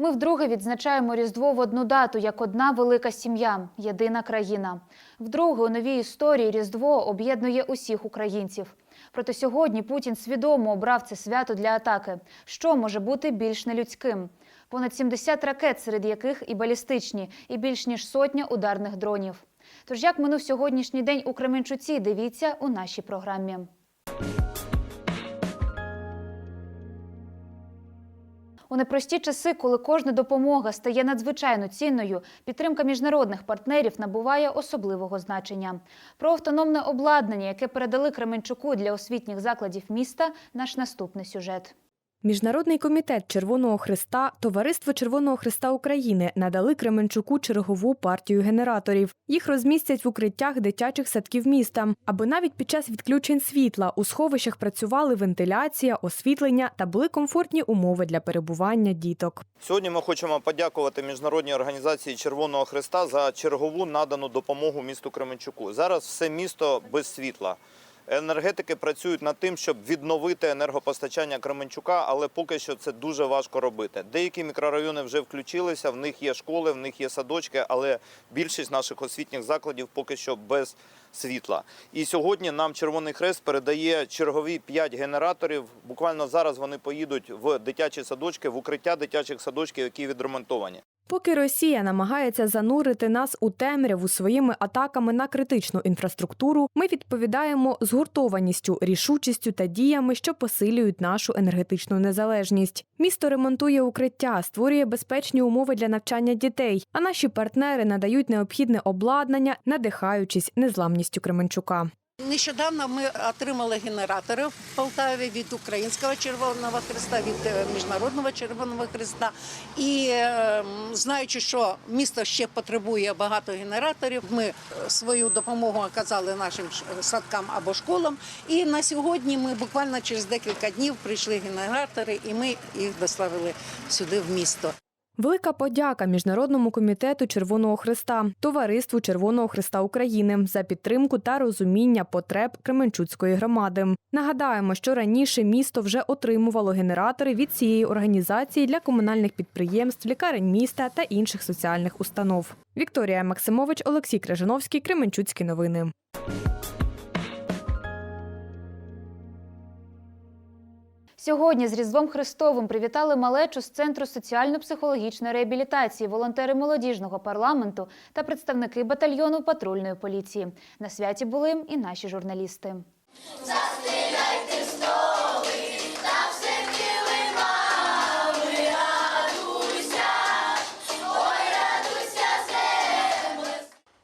Ми вдруге відзначаємо Різдво в одну дату як одна велика сім'я, єдина країна. Вдруге у новій історії Різдво об'єднує усіх українців. Проте сьогодні Путін свідомо обрав це свято для атаки. Що може бути більш нелюдським? Понад 70 ракет, серед яких і балістичні, і більш ніж сотня ударних дронів. Тож як минув сьогоднішній день у Кременчуці, дивіться у нашій програмі. У непрості часи, коли кожна допомога стає надзвичайно цінною, підтримка міжнародних партнерів набуває особливого значення. Про автономне обладнання, яке передали Кременчуку для освітніх закладів міста, наш наступний сюжет. Міжнародний комітет Червоного Христа, Товариство Червоного Христа України надали Кременчуку чергову партію генераторів. Їх розмістять в укриттях дитячих садків міста, аби навіть під час відключень світла у сховищах працювали вентиляція, освітлення та були комфортні умови для перебування діток. Сьогодні ми хочемо подякувати міжнародній організації Червоного Христа за чергову надану допомогу місту Кременчуку. Зараз все місто без світла. Енергетики працюють над тим, щоб відновити енергопостачання Кременчука, але поки що це дуже важко робити. Деякі мікрорайони вже включилися, в них є школи, в них є садочки, але більшість наших освітніх закладів поки що без світла. І сьогодні нам Червоний Хрест передає чергові 5 генераторів. Буквально зараз вони поїдуть в дитячі садочки, в укриття дитячих садочків, які відремонтовані. Поки Росія намагається занурити нас у темряву своїми атаками на критичну інфраструктуру, ми відповідаємо згуртованістю, рішучістю та діями, що посилюють нашу енергетичну незалежність. Місто ремонтує укриття, створює безпечні умови для навчання дітей, а наші партнери надають необхідне обладнання, надихаючись незламністю Кременчука. Нещодавно ми отримали генератори в Полтаві від Українського Червоного Христа, від е, Міжнародного Червоного Христа. І е, знаючи, що місто ще потребує багато генераторів, ми е, свою допомогу оказали нашим садкам або школам. І на сьогодні ми буквально через декілька днів прийшли генератори, і ми їх доставили сюди в місто. Велика подяка Міжнародному комітету Червоного Христа, Товариству Червоного Христа України за підтримку та розуміння потреб Кременчуцької громади. Нагадаємо, що раніше місто вже отримувало генератори від цієї організації для комунальних підприємств, лікарень міста та інших соціальних установ. Вікторія Максимович, Олексій Крижановський, Кременчуцькі новини. Сьогодні з Різдвом Христовим привітали малечу з Центру соціально-психологічної реабілітації, волонтери молодіжного парламенту та представники батальйону патрульної поліції. На святі були і наші журналісти.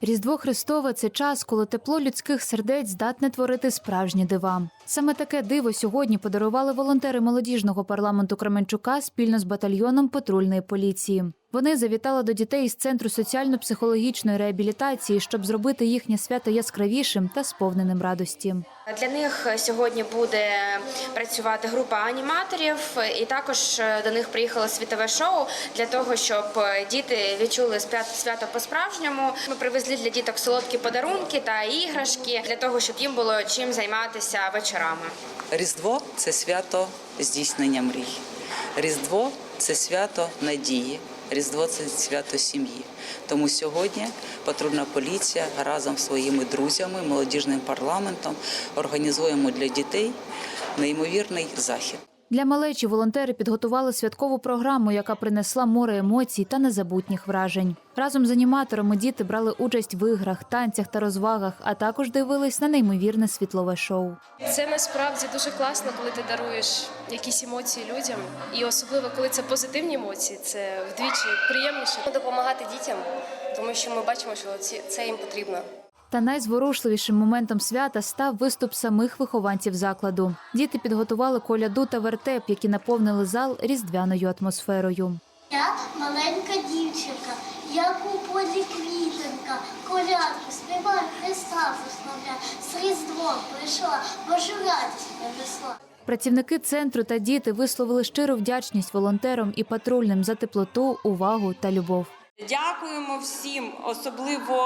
Різдво Христове це час, коли тепло людських сердець здатне творити справжні дива. Саме таке диво сьогодні подарували волонтери молодіжного парламенту Кременчука спільно з батальйоном патрульної поліції. Вони завітали до дітей з центру соціально-психологічної реабілітації, щоб зробити їхнє свято яскравішим та сповненим радості. Для них сьогодні буде працювати група аніматорів, і також е, до них приїхало світове шоу для того, щоб е, діти відчули свято по-справжньому. Ми привезли для діток солодкі подарунки та іграшки для того, щоб їм було чим займатися вечорами. Різдво це свято здійснення мрій. Різдво це свято надії. Різдво це свято сім'ї. Тому сьогодні патрульна поліція разом з своїми друзями, молодіжним парламентом організуємо для дітей неймовірний захід. Для малечі волонтери підготували святкову програму, яка принесла море емоцій та незабутніх вражень. Разом з аніматорами діти брали участь в іграх, танцях та розвагах, а також дивились на неймовірне світлове шоу. Це насправді дуже класно, коли ти даруєш якісь емоції людям, і особливо коли це позитивні емоції, це вдвічі приємніше. допомагати дітям, тому що ми бачимо, що ці- це їм потрібно. Та найзворушливішим моментом свята став виступ самих вихованців закладу. Діти підготували коляду та вертеп, які наповнили зал різдвяною атмосферою. Я маленька дівчинка, як у полі квітинка, колядку співаю, Христа прославляю, з Різдвом прийшла, Божу радість принесла. Працівники центру та діти висловили щиру вдячність волонтерам і патрульним за теплоту, увагу та любов. Дякуємо всім, особливо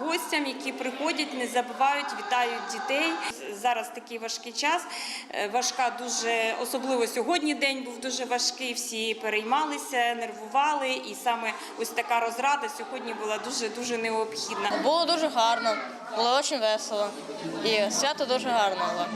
гостям, які приходять, не забувають, вітають дітей. Зараз такий важкий час. е, Важка дуже, особливо сьогодні день був дуже важкий. Всі переймалися, нервували, і саме ось така розрада сьогодні була дуже дуже необхідна. Було дуже гарно, було дуже весело. І свято дуже гарне було.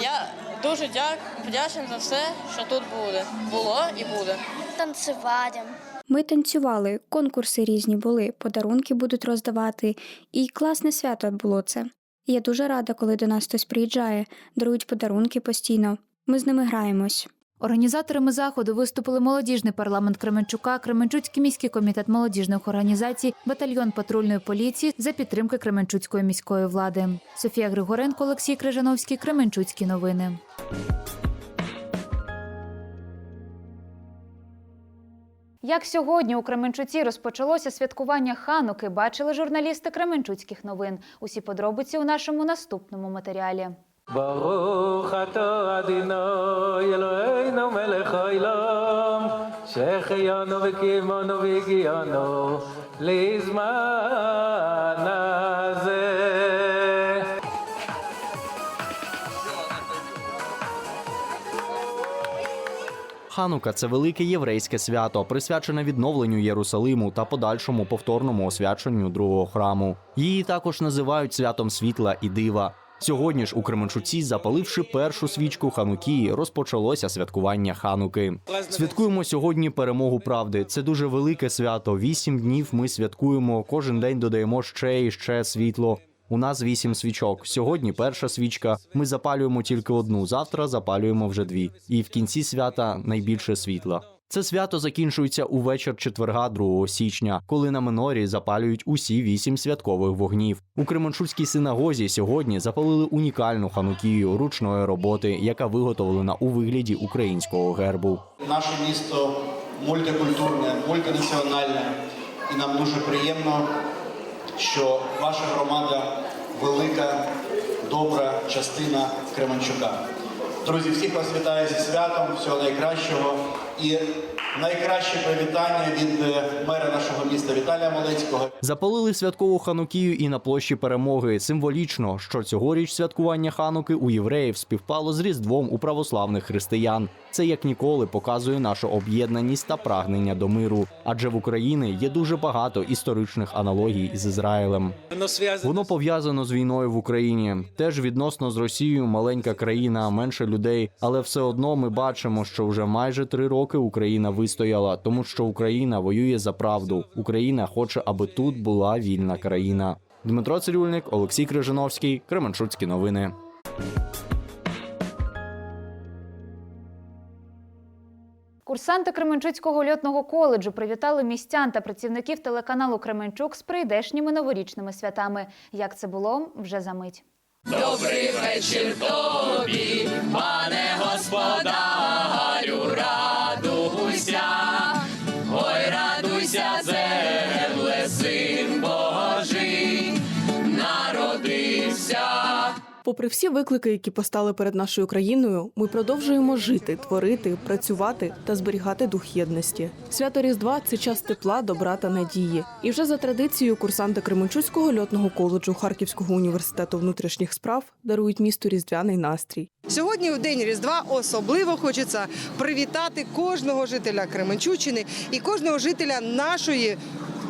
Я дуже дяк, вдячний за все, що тут буде. Було і буде. Танцювати. Ми танцювали, конкурси різні були, подарунки будуть роздавати, і класне свято було це. Я дуже рада, коли до нас хтось приїжджає, дарують подарунки постійно. Ми з ними граємось. Організаторами заходу виступили молодіжний парламент Кременчука, Кременчуцький міський комітет молодіжних організацій, батальйон патрульної поліції за підтримки Кременчуцької міської влади. Софія Григоренко, Олексій Крижановський, Кременчуцькі новини. Як сьогодні у Кременчуці розпочалося святкування Хануки, бачили журналісти Кременчуцьких новин. Усі подробиці у нашому наступному матеріалі. ברוך אתה אדינוי אלוהינו מלך העולם שהחיינו וקיימנו והגיענו לזמן Ханука це велике єврейське свято, присвячене відновленню Єрусалиму та подальшому повторному освяченню другого храму. Її також називають святом світла і дива. Сьогодні ж у Кременчуці, запаливши першу свічку Ханукії, розпочалося святкування Хануки. Святкуємо сьогодні перемогу правди. Це дуже велике свято. Вісім днів ми святкуємо. Кожен день додаємо ще і ще світло. У нас вісім свічок. Сьогодні перша свічка. Ми запалюємо тільки одну. Завтра запалюємо вже дві. І в кінці свята найбільше світла. Це свято закінчується у вечір четверга 2 січня, коли на минорі запалюють усі вісім святкових вогнів. У Кременчуцькій синагозі сьогодні запалили унікальну ханукію ручної роботи, яка виготовлена у вигляді українського гербу. Наше місто мультикультурне, мультинаціональне, і нам дуже приємно, що ваша громада велика, добра частина Кременчука. Друзі, всіх вас вітаю зі святом, всього найкращого і найкраще привітання від е, мера нашого міста Віталія Малецького. Запалили святкову ханукію і на площі перемоги. Символічно, що цьогоріч святкування хануки у євреїв співпало з різдвом у православних християн. Це як ніколи показує нашу об'єднаність та прагнення до миру. Адже в Україні є дуже багато історичних аналогій з Ізраїлем. Воно пов'язано з війною в Україні. Теж відносно з Росією маленька країна, менше людей, але все одно ми бачимо, що вже майже три роки Україна вистояла, тому що Україна воює за правду. Україна хоче, аби тут була вільна країна. Дмитро Цирюльник, Олексій Крижановський, Кременчуцькі новини. Курсанти Кременчуцького льотного коледжу привітали містян та працівників телеканалу Кременчук з прийдешніми новорічними святами. Як це було, вже за мить. Добрий вечір тобі, пане господарю, радуйся, Попри всі виклики, які постали перед нашою країною, ми продовжуємо жити, творити, працювати та зберігати дух єдності. Свято Різдва це час тепла, добра та надії. І вже за традицією курсанти Кременчуцького льотного коледжу Харківського університету внутрішніх справ дарують місту різдвяний настрій. Сьогодні, у день Різдва, особливо хочеться привітати кожного жителя Кременчуччини і кожного жителя нашої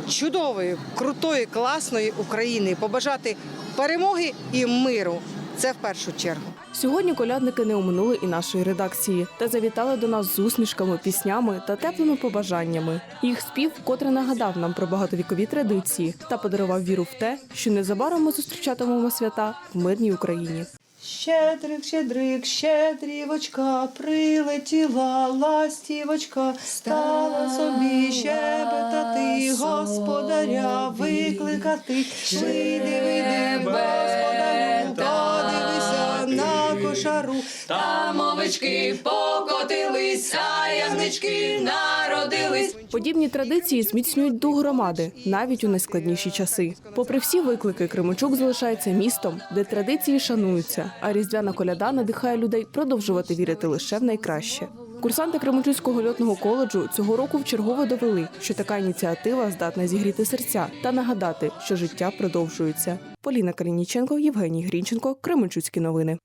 чудової, крутої, класної України. Побажати перемоги і миру. Це в першу чергу. Сьогодні колядники не оминули і нашої редакції та завітали до нас з усмішками, піснями та теплими побажаннями. Їх спів котре нагадав нам про багатовікові традиції та подарував віру в те, що незабаром ми зустрічатимемо свята в мирній Україні. Щедрик, щедрик, щедрівочка, прилетіла ластівочка, стала собі щебетати, господаря викликати. Вийди, вийди, на кошару. Там овечки покотились, а ягнички народились. Подібні традиції зміцнюють дух громади навіть у найскладніші часи. Попри всі виклики, Кременчук залишається містом, де традиції шануються, а різдвяна коляда надихає людей продовжувати вірити лише в найкраще. Курсанти Кременчуцького льотного коледжу цього року вчергове довели, що така ініціатива здатна зігріти серця та нагадати, що життя продовжується. Поліна Калініченко, Євгеній Грінченко, Кременчуцькі новини.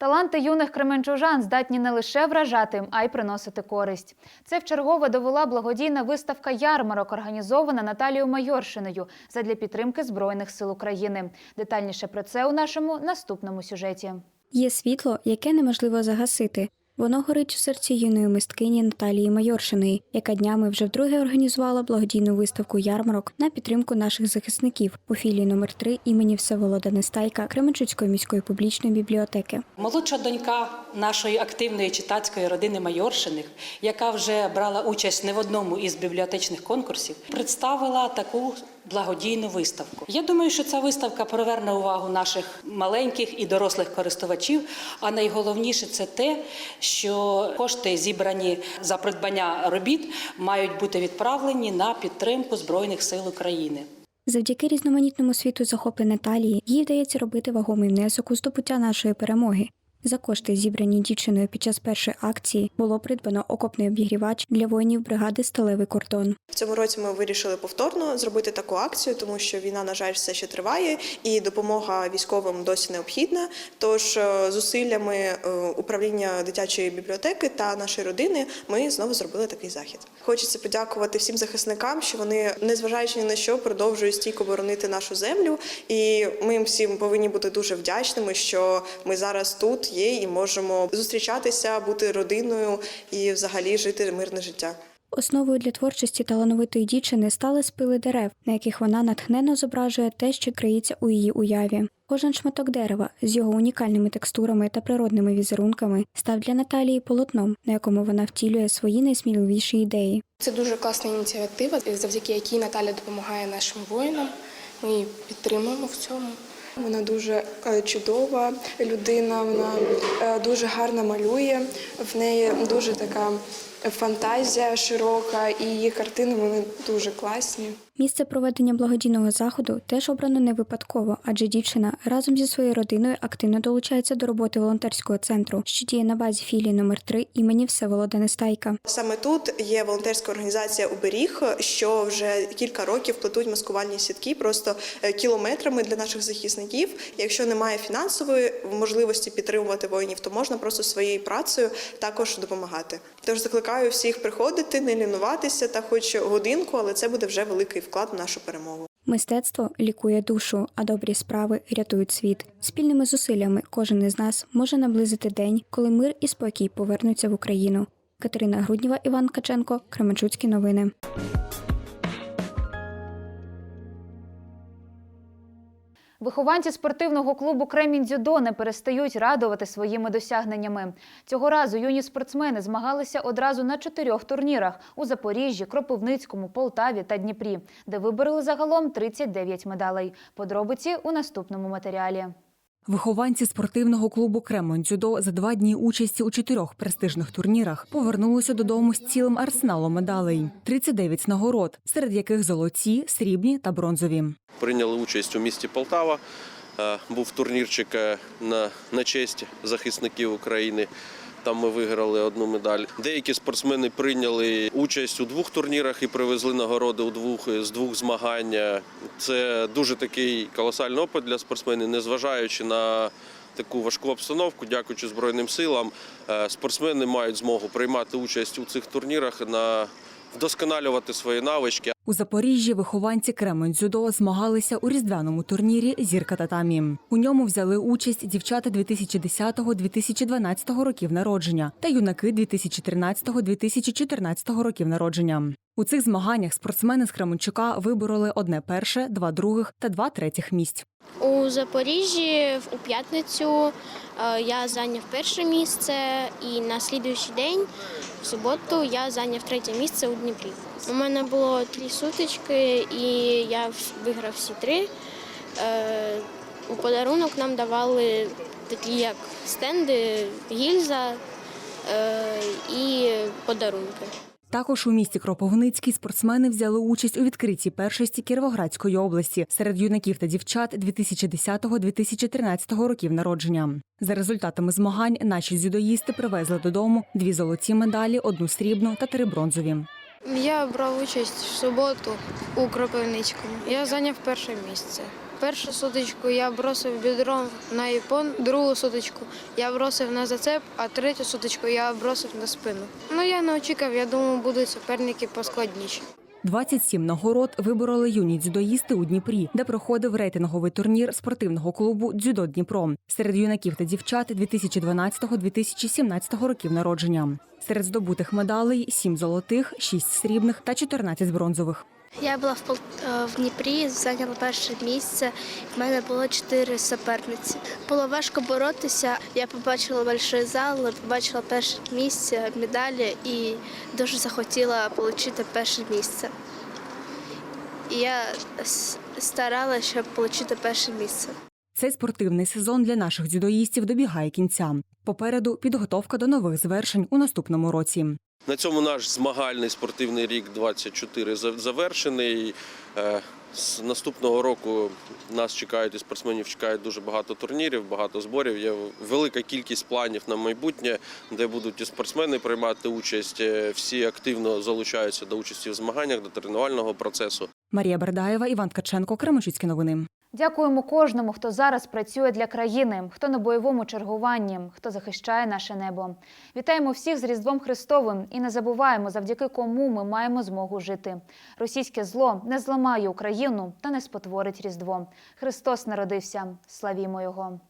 Таланти юних кременчужан здатні не лише вражати, а й приносити користь. Це вчергове довела благодійна виставка ярмарок, організована Наталією Майоршиною задля підтримки Збройних сил України. Детальніше про це у нашому наступному сюжеті. Є світло, яке неможливо загасити. Воно горить у серці юної мисткині Наталії Майоршиної, яка днями вже вдруге організувала благодійну виставку ярмарок на підтримку наших захисників у філії номер 3 імені Всеволода Нестайка Кременчуцької міської публічної бібліотеки. Молодша донька нашої активної читацької родини Майоршиних, яка вже брала участь не в одному із бібліотечних конкурсів, представила таку благодійну виставку. Я думаю, що ця виставка приверне увагу наших маленьких і дорослих користувачів. А найголовніше це те, що кошти, зібрані за придбання робіт, мають бути відправлені на підтримку Збройних сил України. Завдяки різноманітному світу захоплень Наталії їй вдається робити вагомий внесок у здобуття нашої перемоги. За кошти, зібрані дівчиною під час першої акції, було придбано окопний обігрівач для воїнів бригади Сталевий кордон. В цьому році ми вирішили повторно зробити таку акцію, тому що війна, на жаль, все ще триває, і допомога військовим досі необхідна. Тож е, зусиллями е, управління дитячої бібліотеки та нашої родини ми знову зробили такий захід. Хочеться подякувати всім захисникам, що вони, незважаючи ні на що, продовжують стійко боронити нашу землю. І ми їм всім повинні бути дуже вдячними, що ми зараз тут є і можемо зустрічатися, бути родиною і взагалі жити мирне життя. Основою для творчості талановитої дівчини стали спили дерев, на яких вона натхненно зображує те, що криється у її уяві. Кожен шматок дерева з його унікальними текстурами та природними візерунками став для Наталії полотном, на якому вона втілює свої найсміливіші ідеї. Це дуже класна ініціатива, завдяки якій Наталя допомагає нашим воїнам. Ми її підтримуємо в цьому. Вона дуже е, чудова людина, вона е, дуже гарно малює. В неї дуже така фантазія широка, і її картини вони дуже класні. Місце проведення благодійного заходу теж обрано не випадково, адже дівчина разом зі своєю родиною активно долучається до роботи волонтерського центру, що діє на базі філії номер 3 імені Всеволода Нестайка. Саме тут є волонтерська організація Оберіг, що вже кілька років плетуть маскувальні сітки просто е, кілометрами для наших захисників. Якщо немає фінансової можливості підтримувати воїнів, то можна просто своєю працею також допомагати. Тож закликаю всіх приходити, не лінуватися та хоч годинку, але це буде вже великий вклад в нашу перемогу. Мистецтво лікує душу, а добрі справи рятують світ. Спільними зусиллями кожен із нас може наблизити день, коли мир і спокій повернуться в Україну. Катерина Грудніва, Іван Каченко, Кременчуцькі новини. Вихованці спортивного клубу Кремінь дзюдо не перестають радувати своїми досягненнями. Цього разу юні спортсмени змагалися одразу на чотирьох турнірах у Запоріжжі, Кропивницькому, Полтаві та Дніпрі, де вибороли загалом 39 медалей. Подробиці у наступному матеріалі. Вихованці спортивного клубу Кремон дзюдо за два дні участі у чотирьох престижних турнірах повернулися додому з цілим арсеналом медалей: 39 нагород, серед яких золоті, срібні та бронзові. Прийняли участь у місті Полтава. Е, Був турнірчик е, на, на честь захисників України. Там ми виграли одну медаль. Деякі спортсмени прийняли участь у двох турнірах і привезли нагороди у двох з двох змагань. Це дуже такий колосальний опит для спортсменів, незважаючи на таку важку обстановку, дякуючи Збройним силам. е, Спортсмени мають змогу приймати участь у цих турнірах на вдосконалювати свої навички. У Запоріжжі вихованці Кремен дзюдо змагалися у різдвяному турнірі Зірка татамі. У ньому взяли участь дівчата 2010-2012 років народження та юнаки 2013-2014 років народження. У цих змаганнях спортсмени з Кременчука вибороли одне перше, два других та два третіх місць. У Запоріжжі у п'ятницю е, я зайняв перше місце, і на слідуючий день, в суботу, я зайняв третє місце у Дніпрі. У мене було три сутички, і я виграв всі три. Е, У подарунок нам давали такі як стенди, гільза е, і подарунки. Також у місті Кропивницький спортсмени взяли участь у відкритті першості Кіровоградської області серед юнаків та дівчат 2010-2013 років народження. За результатами змагань наші дзюдоїсти привезли додому дві золоті медалі, одну срібну та три бронзові. Я брав участь в суботу у Кропивницькому. Я зайняв перше місце. Першу сутичку я бросив бідром на іпон, другу сутичку я бросив на зацеп, а третю сутичку я бросив на спину. Ну я не очікував, я думав, будуть суперники поскладніші. 27 нагород вибороли юні дзюдоїсти у Дніпрі, де проходив рейтинговий турнір спортивного клубу Дзюдо Дніпро серед юнаків та дівчат 2012-2017 років народження. Серед здобутих медалей 7 золотих, 6 срібних та 14 бронзових. Я була в, Пол- е, в Дніпрі, зайняла перше місце. В мене було чотири суперниці. Було важко боротися. Я побачила великий зал, побачила перше місце, медалі і дуже захотіла отримати перше місце. Я старалася, щоб отримати перше місце. Цей спортивний сезон для наших дзюдоїстів добігає кінця. Попереду підготовка до нових звершень у наступному році. На цьому наш змагальний спортивний рік 24 за- завершений. Е, З наступного року нас чекають і спортсменів чекають дуже багато турнірів, багато зборів. Є велика кількість планів на майбутнє, де будуть і спортсмени приймати участь. Е, Всі активно залучаються до участі в змаганнях, до тренувального процесу. Марія Бердаєва, Іван Ткаченко, Кременчуцькі новини. Дякуємо кожному, хто зараз працює для країни, хто на бойовому чергуванні, хто захищає наше небо. Вітаємо всіх з Різдвом Христовим і не забуваємо, завдяки кому ми маємо змогу жити. Російське зло не зламає Україну та не спотворить Різдво. Христос народився. Славімо Його!